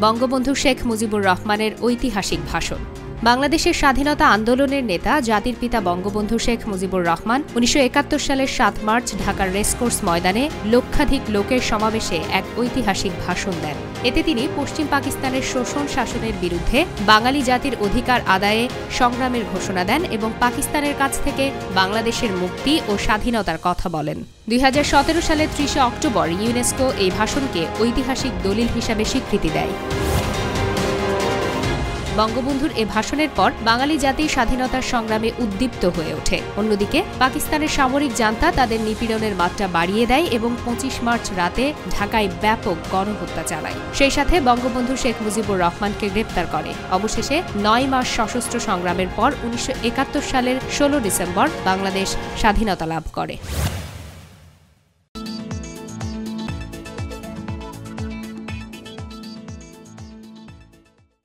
বঙ্গবন্ধু শেখ মুজিবুর রহমানের ঐতিহাসিক ভাষণ। বাংলাদেশের স্বাধীনতা আন্দোলনের নেতা, জাতির পিতা বঙ্গবন্ধু শেখ মুজিবুর রহমান উনিশশো একাত্তর সালের সাত মার্চ ঢাকার রেসকোর্স ময়দানে লক্ষাধিক লোকের সমাবেশে এক ঐতিহাসিক ভাষণ দেন। এতে তিনি পশ্চিম পাকিস্তানের শোষণ শাসনের বিরুদ্ধে বাঙালি জাতির অধিকার আদায়ে সংগ্রামের ঘোষণা দেন এবং পাকিস্তানের কাছ থেকে বাংলাদেশের মুক্তি ও স্বাধীনতার কথা বলেন। দুই হাজার সতেরো সালের ত্রিশে অক্টোবর ইউনেস্কো এই ভাষণকে ঐতিহাসিক দলিল হিসাবে স্বীকৃতি দেয়। বঙ্গবন্ধুর এ ভাষণের পর বাঙালি জাতি স্বাধীনতার সংগ্রামে উদ্দীপ্ত হয়ে ওঠে। অন্যদিকে, পাকিস্তানের সামরিক জান্তা তাদের নিপীড়নের মাত্রা বাড়িয়ে দেয় এবং পঁচিশ মার্চ রাতে ঢাকায় ব্যাপক গণহত্যা চালায়। সেই সাথে বঙ্গবন্ধু শেখ মুজিবুর রহমানকে গ্রেপ্তার করে। অবশেষে নয় মাস সশস্ত্র সংগ্রামের পর উনিশশো একাত্তর সালের ষোলো ডিসেম্বর বাংলাদেশ স্বাধীনতা লাভ করে।